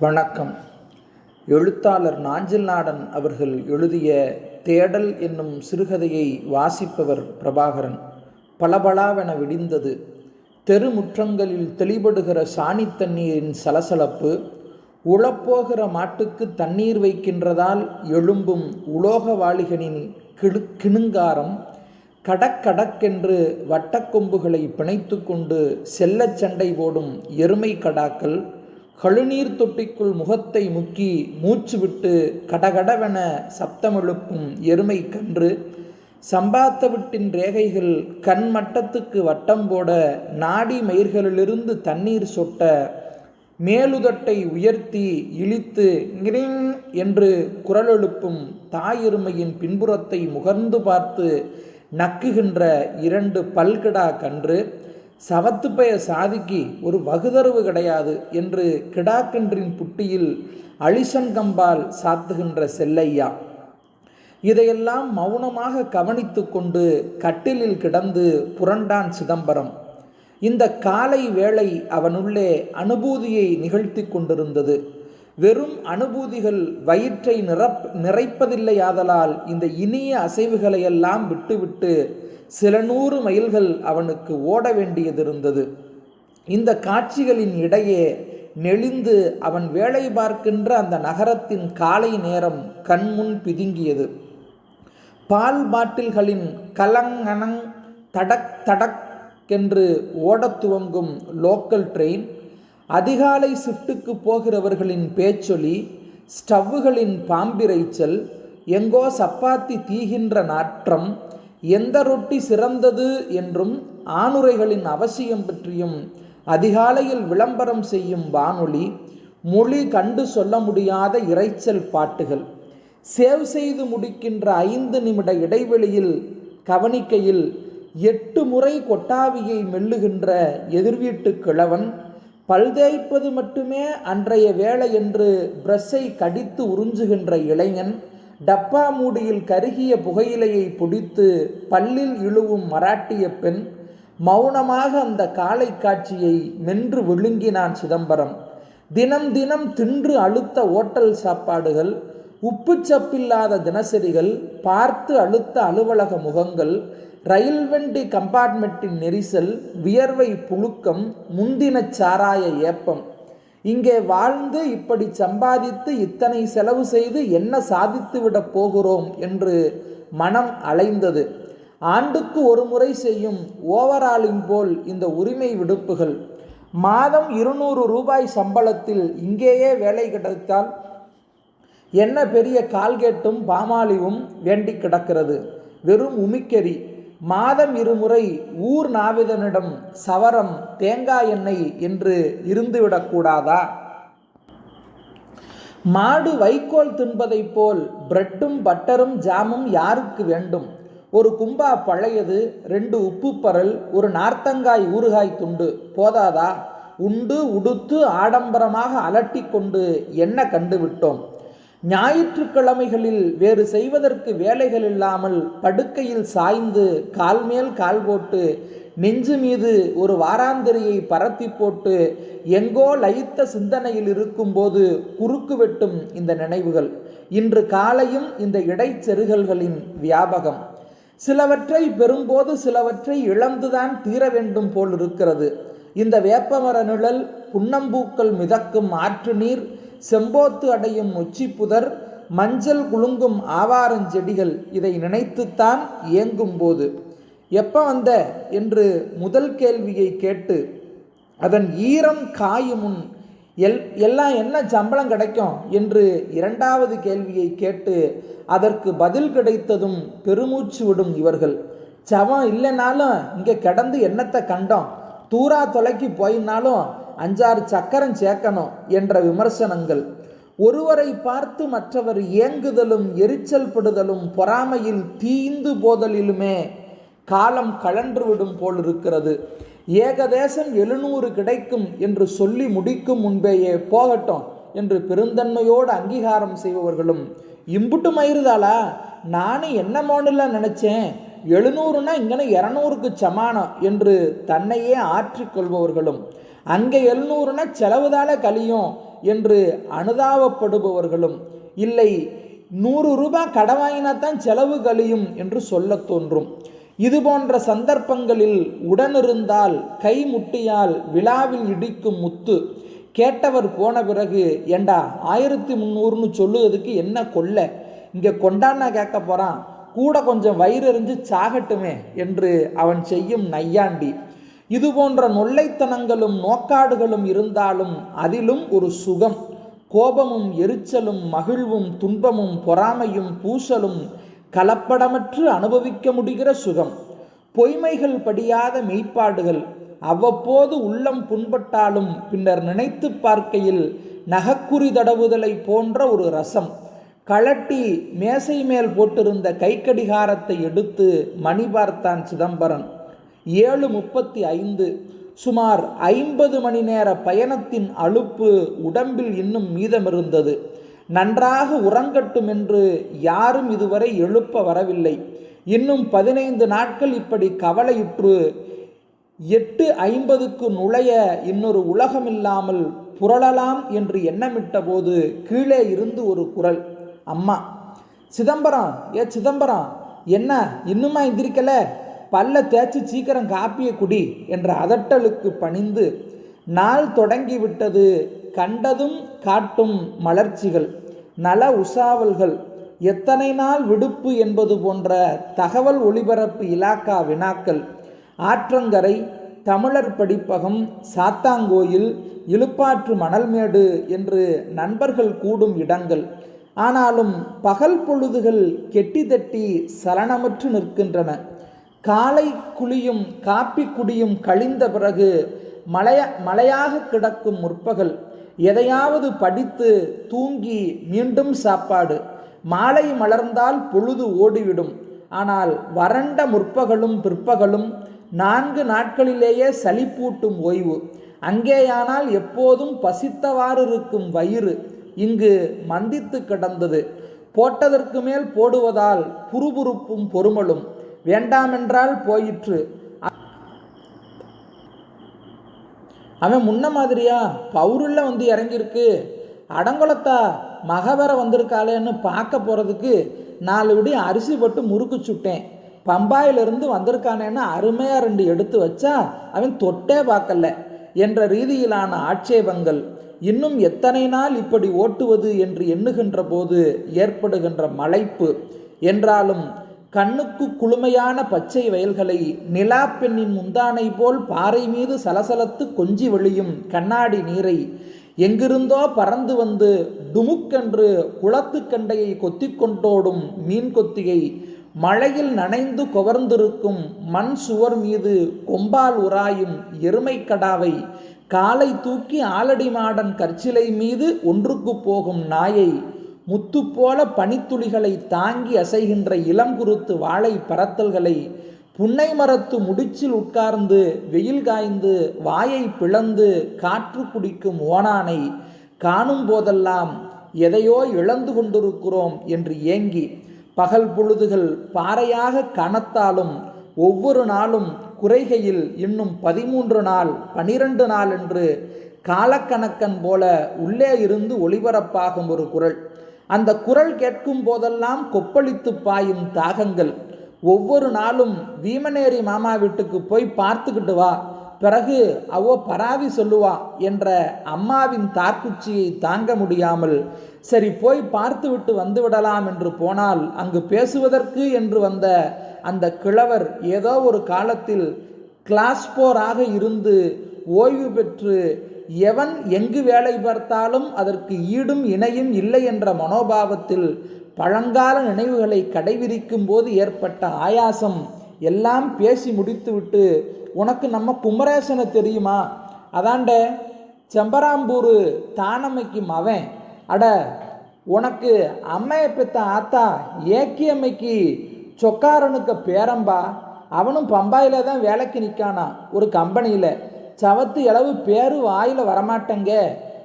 வணக்கம். எழுத்தாளர் நாஞ்சில் நாடன் அவர்கள் எழுதிய தேடல் என்னும் சிறுகதையை வாசிப்பவர் பிரபாகரன். பளபளாவென விடிந்தது. தெருமுற்றங்களில் தெளிபடுகிற சாணி தண்ணீரின் சலசலப்பு உழப்போகிற மாட்டுக்கு தண்ணீர் வைக்கின்றதால் எழும்பும் உலோக வாளிகளின் கிடு கிணுங்காரம் கடக்கடக்கென்று வட்டக்கொம்புகளை பிணைத்து கொண்டு செல்லச் சண்டை போடும் எருமை கடாக்கள் கழுநீர் தொட்டிக்குள் முகத்தை முக்கி மூச்சு விட்டு கடகடவென சப்தமெழுப்பும் எருமை கன்று சம்பாத்தவிட்டின் ரேகைகள் கண் மட்டத்துக்கு வட்டம் போட நாடி மயிர்களிலிருந்து தண்ணீர் சொட்ட மேலுதட்டை உயர்த்தி இழித்து கிரிங் என்று குரல் எழுப்பும் தாயெருமையின் பின்புறத்தை முகர்ந்து பார்த்து நக்குகின்ற இரண்டு பல்கிடா கன்று சவத்துப்பய சாதிக்கு ஒரு வகுதரவு கிடையாது என்று கிடாக்கன்றின் புட்டியில் அழிசங்கம்பால் சாத்துகின்ற செல்லையா. இதையெல்லாம் மௌனமாக கவனித்து கொண்டு கட்டிலில் கிடந்து புரண்டான் சிதம்பரம். இந்த காலை வேளை அவனுள்ளே அனுபூதியை நிகழ்த்தி கொண்டிருந்தது. வெறும் அனுபூதிகள் வயிற்றை நிரப் நிறைப்பதில்லையாதலால் இந்த இனிய அசைவுகளையெல்லாம் விட்டுவிட்டு சில நூறு மைல்கள் அவனுக்கு ஓட வேண்டியதிருந்தது. இந்த காட்சிகளின் இடையே நெளிந்து அவன் வேலை பார்க்கின்ற அந்த நகரத்தின் காலை நேரம் கண்முன் பிதுங்கியது. பால் பாட்டில்களின் கலங்கனங் தடக் தடக் என்று ஓடத் துவங்கும் லோக்கல் ட்ரெயின் அதிகாலை ஷிஃப்ட்டுக்கு போகிறவர்களின் பேச்சொலி ஸ்டவ்வுகளின் பாம்பிரைச்சல் எங்கோ சப்பாத்தி தீகின்ற நாற்றம் எந்த ரொட்டி சிறந்தது என்றும் ஆணுரைகளின் அவசியம் பற்றியும் அதிகாலையில் விளம்பரம் செய்யும் வானொலி மொழி கண்டு சொல்ல முடியாத இறைச்சல் பாட்டுகள். சேவ் செய்து முடிக்கின்ற ஐந்து நிமிட இடைவெளியில் கவனிக்கையில் எட்டு முறை கொட்டாவியை மெல்லுகின்ற எதிர்வீட்டு கிழவன் பல்தேய்ப்பது மட்டுமே அன்றைய வேலை என்று பிரஸ்ஸை கடித்து உறிஞ்சுகின்ற இளைஞன் டப்பா மூடியில் கருகிய புகையிலையை பிடித்து பல்லில் இழுவும் மராட்டிய பெண் மௌனமாக அந்த காலை காட்சியை மென்று விழுங்கினான் சிதம்பரம். தினம் தினம் தின்று அழுத்த ஓட்டல் சாப்பாடுகள் உப்பு சப்பில்லாத தினசரிகள் பார்த்து அழுத்த அலுவலக முகங்கள் ரயில் வண்டி கம்பார்ட்மெண்ட்டின் நெரிசல் வியர்வை புழுக்கம் முந்தின சாராய ஏப்பம். இங்கே வாழ்ந்து இப்படி சம்பாதித்து இத்தனை செலவு செய்து என்ன சாதித்து விடப் போகிறோம் என்று மனம் அலைந்தது. ஆண்டுக்கு ஒரு முறை செய்யும் ஓவராலிங் போல் இந்த உரிமை விடுப்புகள். மாதம் இருநூறு ரூபாய் சம்பளத்தில் இங்கேயே வேலை கிடைத்தால் என்ன பெரிய கால்கேட்டும் பாமாலிவும் வேண்டி கிடக்கிறது. வெறும் உமிக்கரி. மாதம் இருமுறை ஊர் நாவிதனிடம் சவரம் தேங்காய் எண்ணெய் என்று இருந்துவிடக்கூடாதா மாடு வைக்கோல் தின்பதைப் போல் பிரெட்டும் பட்டரும் ஜாமும் யாருக்கு வேண்டும்? ஒரு கும்பா பழையது ரெண்டு உப்பு பரல் ஒரு நார்த்தங்காய் ஊறுகாய் துண்டு போதாதா? உண்டு உடுத்து ஆடம்பரமாக அலட்டி கொண்டு என்ன கண்டுவிட்டோம்? ஞாயிற்றுக்கிழமைகளில் வேறு செய்வதற்கு வேலைகள் இல்லாமல் படுக்கையில் சாய்ந்து கால் மேல் கால் போட்டு நெஞ்சு மீது ஒரு வாராந்திரியை பரத்தி போட்டு எங்கோ லயித்த சிந்தனையில் இருக்கும்போது குறுக்கு வெட்டும் இந்த நினைவுகள். இன்று காலையும் இந்த இடைச்செருகல்களின் வியாபகம். சிலவற்றை பெறும்போது சிலவற்றை இழந்துதான் தீர வேண்டும் போல் இருக்கிறது. இந்த வேப்பமர நிழல் புன்னம்பூக்கள் மிதக்கும் ஆற்று நீர் செம்போத்து அடையும் உச்சி புதர் மஞ்சள் குலுங்கும் ஆவாரஞ்செடிகள் இதை நினைத்துத்தான் இயங்கும் போது எப்போ வந்த? என்று முதல் கேள்வியை கேட்டு அதன் ஈரம் காயும் முன் எல் எல்லாம் என்ன சம்பளம் கிடைக்கும்? என்று இரண்டாவது கேள்வியை கேட்டு அதற்கு பதில் கிடைத்ததும் பெருமூச்சு விடும் இவர்கள். சவம் இல்லைனாலும் இங்கே கிடந்து என்னத்தை கண்டோம்? தூரா தொலைக்கு போயினாலும் அஞ்சாறு சக்கரம் சேர்க்கணும் என்ற விமர்சனங்கள். ஒருவரை பார்த்து மற்றவர் ஏங்குதலும் எரிச்சல் படுதலும் பொறாமையில் தீந்து போதலிலுமே காலம் கழன்று விடும் போல் இருக்கிறது. ஏகதேசம் எழுநூறு கிடைக்கும் என்று சொல்லி முடிக்கும் முன்பேயே போகட்டும் என்று பெருந்தன்மையோடு அங்கீகாரம் செய்பவர்களும் இம்புட்டு மயிருதாளா? நானும் என்ன மோனில் நினச்சேன்? எழுநூறுனா இங்கன இரநூறுக்கு சமானம் என்று தன்னையே ஆற்றிக்கொள்பவர்களும் அங்கே எழுநூறுனா செலவுதால கழியும் என்று அனுதாபப்படுபவர்களும் இல்லை நூறு ரூபாய் கடன் வாங்கினா தான் செலவு கழியும் என்று சொல்லத் தோன்றும். இது போன்ற சந்தர்ப்பங்களில் உடனிருந்தால் கை முட்டியால் விழாவில் இடிக்கும் முத்து. கேட்டவர் போன பிறகு ஏண்டா ஆயிரத்தி முந்நூறுன்னு சொல்லுவதுக்கு என்ன கொல்ல இங்கே கொண்டான்னா கேட்க போகிறான் கூட கொஞ்சம் வயிறு எறிஞ்சு சாகட்டுமே என்று அவன் செய்யும் நையாண்டி. இது போன்ற நொல்லைத்தனங்களும் நோக்காடுகளும் இருந்தாலும் அதிலும் ஒரு சுகம். கோபமும் எரிச்சலும் மகிழ்வும் துன்பமும் பொறாமையும் பூசலும் கலப்படமற்று அனுபவிக்க முடிகிற சுகம். பொய்மைகள் படியாத மெய்ப்பாடுகள் அவ்வப்போது உள்ளம் புண்பட்டாலும் பின்னர் நினைத்து பார்க்கையில் நகக்குறி தடவுதலை போன்ற ஒரு ரசம். கழட்டி மேசை மேல் போட்டிருந்த கைக்கடிகாரத்தை எடுத்து மணி பார்த்தான் சிதம்பரம் ஏழு முப்பத்தி ஐந்து சுமார் ஐம்பது மணி நேர பயணத்தின் அலுப்பு உடம்பில் இன்னும் மீதமிருந்தது. நன்றாக உறங்கட்டும் என்று யாரும் இதுவரை எழுப்ப வரவில்லை. இன்னும் பதினைந்து நாட்கள் இப்படி கவலையுற்று எட்டு ஐம்பதுக்கு நுழைய இன்னொரு உலகமில்லாமல் புரளலாம் என்று எண்ணமிட்ட போது கீழே இருந்து ஒரு குரல் அம்மா சிதம்பரம் ஏ சிதம்பரம் என்ன இன்னுமா எந்திரிக்கல? பல்ல தேய்ச்சி சீக்கிரம் காப்பியை குடி என்ற அதட்டலுக்கு பணிந்து நாள் தொடங்கிவிட்டது. கண்டதும் காட்டும் மலர்ச்சிகள் நல உசாவல்கள் எத்தனை நாள் விடுப்பு என்பது போன்ற தகவல் ஒளிபரப்பு இலாக்கா வினாக்கள் ஆற்றங்கரை தமிழர் படிப்பகம் சாத்தாங்கோயில் இழுப்பாற்று மணல்மேடு என்று நண்பர்கள் கூடும் இடங்கள். ஆனாலும் பகல் பொழுதுகள் கெட்டி தட்டி சலனமற்று நிற்கின்றன. காலை குளியும் காப்பி குடியும் கழிந்த பிறகு மலைய மலையாக கிடக்கும் முற்பகல் எதையாவது படித்து தூங்கி மீண்டும் சாப்பாடு. மாலை மலர்ந்தால் பொழுது ஓடிவிடும். ஆனால் வறண்ட முற்பகலும் பிற்பகலும் நான்கு நாட்களிலேயே சளிப்பூட்டும் ஓய்வு. அங்கேயானால் எப்போதும் பசித்தவாறு இருக்கும் வயிறு இங்கு மந்தித்து கிடந்தது. போட்டதற்கு மேல் போடுவதால் புறுபுறுப்பும் பொறுமலும். வேண்டாமென்றால் போயிற்று. அவன் முன்ன மாதிரியா? பவுருள்ள வந்து இறங்கியிருக்கு. அடங்குளத்தா மகவர வந்திருக்காளேன்னு பார்க்க போகிறதுக்கு நாலு விடி அரிசி போட்டு முறுக்கு சுட்டேன். பம்பாயிலிருந்து வந்திருக்கானேன்னு அருமையாக ரெண்டு எடுத்து வச்சா அவன் தொட்டே பார்க்கல என்ற ரீதியிலான ஆட்சேபங்கள். இன்னும் எத்தனை நாள் இப்படி ஓட்டுவது என்று எண்ணுகின்ற போது ஏற்படுகின்ற மலைப்பு. என்றாலும் கண்ணுக்கு குளுமையான பச்சை வயல்களை நிலா பெண்ணின் முந்தானை போல் பாறை மீது சலசலத்து கொஞ்சி வழியும் கண்ணாடி நீரை. எங்கிருந்தோ பறந்து வந்து டுமுக்கென்று குளத்துக்கண்டையை கொத்தி கொண்டோடும் மீன் கொத்தியை. மழையில் நனைந்து கொவர்ந்திருக்கும் மண் சுவர் மீது கொம்பால் உராயும் எருமைக்கடாவை காலை தூக்கி ஆலடி மாடன் கற்சிலை மீது ஒன்றுக்கு போகும் நாயை. முத்து போல பனித்துளிகளை தாங்கி அசைகின்ற இளம் குருத்து வாழை பறத்தல்களை புன்னை மரத்து முடிச்சில் உட்கார்ந்து வெயில் காய்ந்து வாயை பிளந்து காற்று குடிக்கும் ஓனானை காணும் போதெல்லாம் எதையோ இழந்து கொண்டிருக்கிறோம் என்று ஏங்கி பகல் பொழுதுகள் பாறையாக கனத்தாலும் ஒவ்வொரு நாளும் குறைகையில் இன்னும் பதிமூன்று நாள் பனிரெண்டு நாள் என்று காலக்கணக்கன் போல உள்ளே இருந்து ஒளிபரப்பாகும் ஒரு குரல். அந்த குரல் கேட்கும் போதெல்லாம் கொப்பளித்து பாயும் தாகங்கள். ஒவ்வொரு நாளும் வீமனேரி மாமா வீட்டுக்கு போய் பார்த்துக்கிட்டு வா. பிறகு அவோ பராவி சொல்லுவா என்ற அம்மாவின் தார்க்குச்சியை தாங்க முடியாமல் சரி போய் பார்த்துவிட்டு வந்துவிடலாம் என்று போனால் அங்கு பேசுவதற்கு என்று வந்த அந்த கிழவர் ஏதோ ஒரு காலத்தில் கிளாஸ்போராக இருந்து ஓய்வு பெற்று எவன் எங்கு வேலை பார்த்தாலும் அதற்கு ஈடும் இணையும் இல்லை என்ற மனோபாவத்தில் பழங்கால நினைவுகளை கடைபிடிக்கும் போது ஏற்பட்ட ஆயாசம் எல்லாம் பேசி முடித்துவிட்டு உனக்கு நம்ம குமரேசனை தெரியுமா? அதாண்ட செம்பராம்பூர் தானம்மைக்கும் அவன் அட உனக்கு அம்மையை பெத்த ஆத்தா ஏக்கியம்மைக்கு சொக்காரனுக்கு பேரம்பா. அவனும் பம்பாயில் தான் வேலைக்கு நிற்கானா ஒரு கம்பெனியில். சவத்து எளவு பேரு வாயில் வரமாட்டேங்க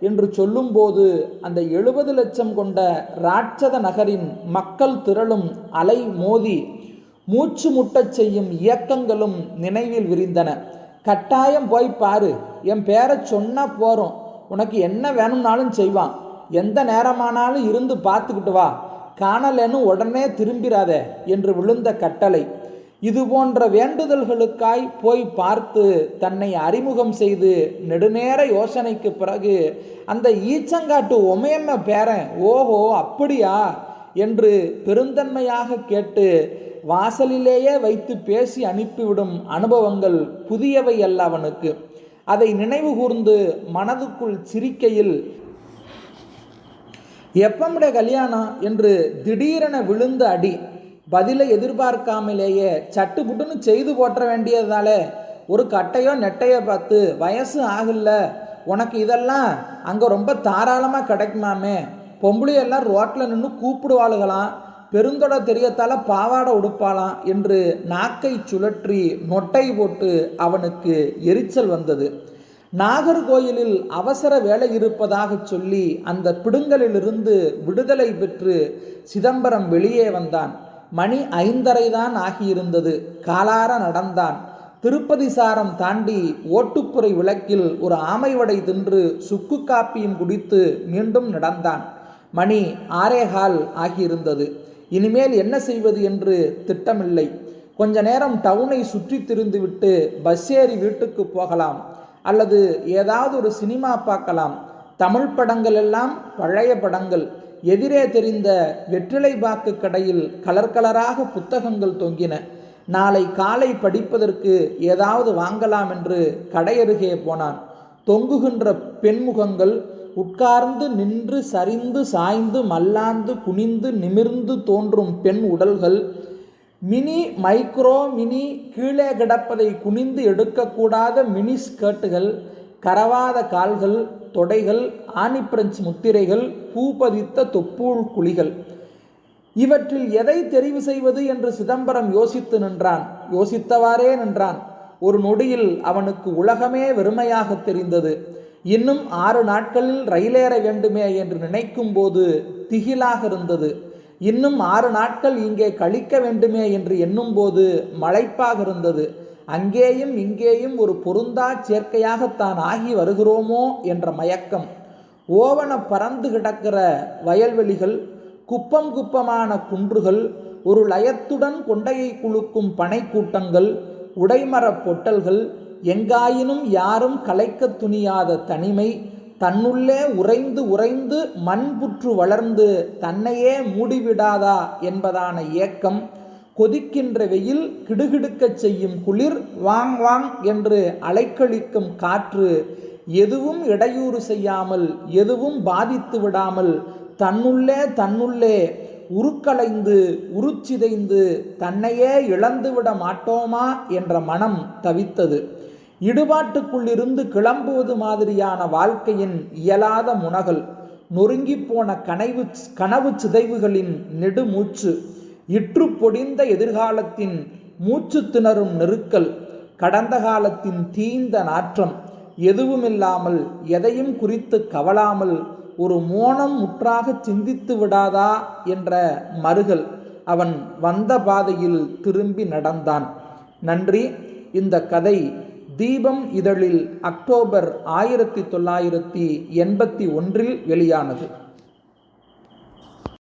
என்று சொல்லும்போது அந்த எழுபது லட்சம் கொண்ட ராட்சத நகரின் மக்கள் திரளும் அலை மோதி மூச்சு முட்டச் செய்யும் இயக்கங்களும் நினைவில் விரிந்தன. கட்டாயம் போய் பாரு என் பேரை சொன்னா போறோம். உனக்கு என்ன வேணும்னாலும் செய்வான். எந்த நேரமானாலும் இருந்து பார்த்துக்கிட்டு வா. காணலன்னு உடனே திரும்பிராத என்று விழுந்த கட்டளை. இது போன்ற வேண்டுதல்களுக்காய் போய் பார்த்து தன்னை அறிமுகம் செய்து நெடுநேர யோசனைக்கு பிறகு அந்த ஈச்சங்காட்டு உமையம்ம பேரன் ஓஹோ அப்படியா? என்று பெருந்தன்மையாக கேட்டு வாசலிலேயே வைத்து பேசி அனுப்பிவிடும் அனுபவங்கள் புதியவை அல்ல அவனுக்கு. அதை நினைவு கூர்ந்து மனதுக்குள் சிரிக்கையில் எப்பமுடைய கல்யாணம்? என்று திடீரென விழுந்த அடி. பதிலை எதிர்பார்க்காமலேயே சட்டு புட்டுன்னு செய்து போட்ட வேண்டியதால ஒரு கட்டையோ நெட்டையோ பார்த்து வயசு ஆகல. உனக்கு இதெல்லாம் அங்கே ரொம்ப தாராளமாக கிடைக்குமாமே. பொம்பளையெல்லாம் ரோட்டில் நின்று கூப்பிடுவாளுகளாம். பெருந்தொட தெரியத்தால பாவாடை உடுப்பாளாம் என்று நாக்கை சுழற்றி நொட்டை போட்டு அவனுக்கு எரிச்சல் வந்தது. நாகர்கோயிலில் அவசர வேலை இருப்பதாக சொல்லி அந்த பிடுங்கலிலிருந்து விடுதலை பெற்று சிதம்பரம் வெளியே வந்தான். மணி ஐந்தரை தான் ஆகியிருந்தது. காலார நடந்தான். திருப்பதி சாரம் தாண்டி ஓட்டுப்புறை விளக்கில் ஒரு ஆமை வடை தின்று சுக்கு காப்பியும் குடித்து மீண்டும் நடந்தான். மணி ஆரேகால் ஆகியிருந்தது. இனிமேல் என்ன செய்வது என்று திட்டமில்லை. கொஞ்ச நேரம் டவுனை சுற்றி திரிந்துவிட்டு பஸ் ஏறி வீட்டுக்கு போகலாம். அல்லது ஏதாவது ஒரு சினிமா பார்க்கலாம். தமிழ் படங்கள் எல்லாம் பழைய படங்கள். எதிரே தெரிந்த வெற்றிலை பாக்கு கடையில் கலர் கலராக புத்தகங்கள் தொங்கின. நாளை காலை படிப்பதற்கு ஏதாவது வாங்கலாம் என்று கடையருகே போனான். தொங்குகின்ற பெண்முகங்கள் உட்கார்ந்து நின்று சரிந்து சாய்ந்து மல்லாந்து குனிந்து நிமிர்ந்து தோன்றும் பெண் உடல்கள் மினி மைக்ரோ மினி கீழே கிடப்பதை குனிந்து எடுக்கக்கூடாத மினி ஸ்கர்ட்டுகள் கரவாத கால்கள் தொடைகள் ஆணி பிரெஞ்சு முத்திரைகள் பூபதித்த தொப்பூழ் குழிகள். இவற்றில் எதை தெரிவு செய்வது என்று சிதம்பரம் யோசித்து நின்றான். யோசித்தவாறே நின்றான். ஒரு நொடியில் அவனுக்கு உலகமே வெறுமையாக தெரிந்தது. இன்னும் ஆறு நாட்களில் ரயிலேற வேண்டுமே என்று நினைக்கும் போது திகிலாக இருந்தது. இன்னும் ஆறு நாட்கள் இங்கே கழிக்க வேண்டுமே என்று எண்ணும்போது மலைப்பாக இருந்தது. அங்கேயும் இங்கேயும் ஒரு பொருந்தா சேர்க்கையாகத்தான் ஆகி வருகிறோமோ என்ற மயக்கம். ஓவன பறந்து கிடக்கிற வயல்வெளிகள் குப்பம் குப்பமான குன்றுகள் ஒரு லயத்துடன் கொண்டையை குலுக்கும் பனைக்கூட்டங்கள் உடைமரப் பொட்டல்கள் எங்காயினும் யாரும் கலைக்க துணியாத தனிமை தன்னுள்ளே உறைந்து உறைந்து மண்புற்று வளர்ந்து தன்னையே மூடிவிடாதா என்பதான ஏக்கம் கொதிக்கின்ற வெயில் கிடுகிடுக்கச் செய்யும் குளிர் வாங் வாங் என்று அலைக்கழிக்கும் காற்று எதுவும் இடையூறு செய்யாமல் எதுவும் பாதித்து விடாமல் தன்னுள்ளே தன்னுள்ளே உருக்கலைந்து உருச்சிதைந்து தன்னையே இழந்துவிட மாட்டோமா என்ற மனம் தவித்தது. இடுபாட்டுக்குள்ளிருந்து கிளம்புவது மாதிரியான வாழ்க்கையின் இயலாத முனகல் நொறுங்கிப்போன கனவு கனவு சிதைவுகளின் நெடுமூச்சு இற்று பொடிந்த எதிர்காலத்தின் மூச்சு திணறும் நெருக்கல் கடந்த காலத்தின் தீந்த நாற்றம் எதுவுமில்லாமல் எதையும் குறித்து கவலாமல் ஒரு மோனம் முற்றாக சிந்தித்து விடாதா என்ற மறுகள் அவன் வந்த பாதையில் திரும்பி நடந்தான். நன்றி. இந்த கதை தீபம் இதழில் அக்டோபர் ஆயிரத்தி தொள்ளாயிரத்தி எண்பத்தி ஒன்றில் வெளியானது.